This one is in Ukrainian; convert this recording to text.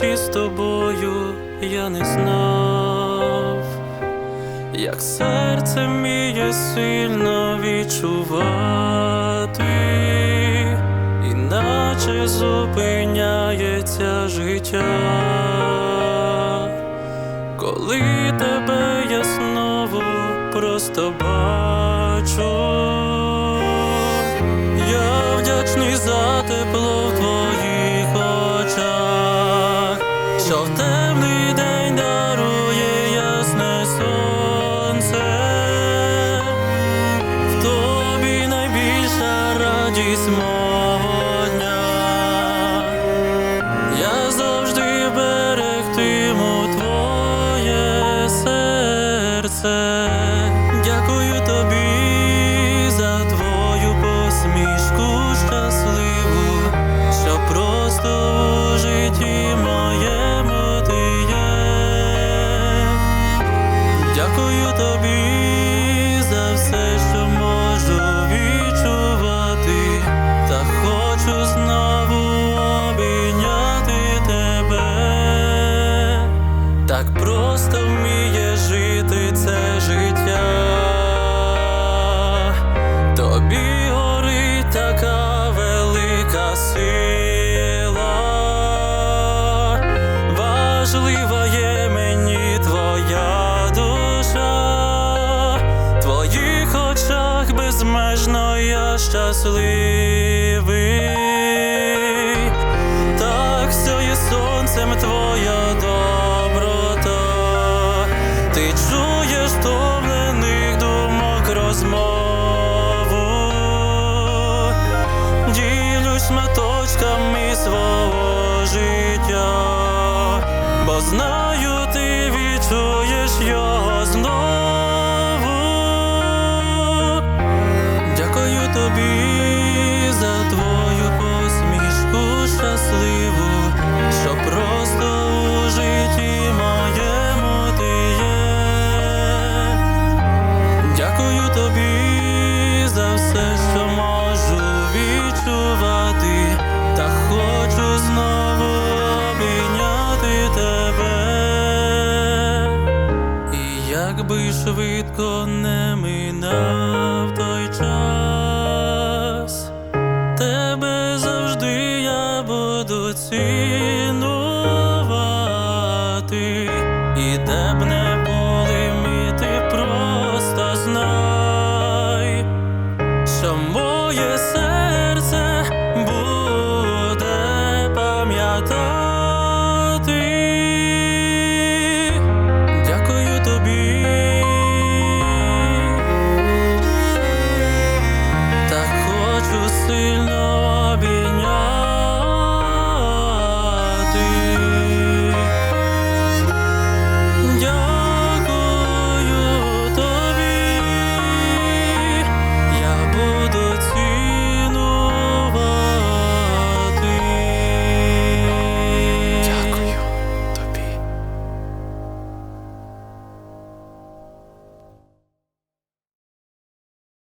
зустрічі з тобою я не знав, як серце вміє сильно відчувати, іначе зупиняється життя, коли тебе я знову просто бачу. Я вдячний за тепло dziś more. Так просто вміє жити це життя. Тобі горить така велика сила. Важлива є мені твоя душа, в твоїх очах безмежно я щасливий. Ти чуєш втомлених думок розмову, ділюсь шматочками свого життя, бо знаю, як би швидко не минав той час, тебе завжди я буду цінувати, і де б не були ми, просто знай, що моє серце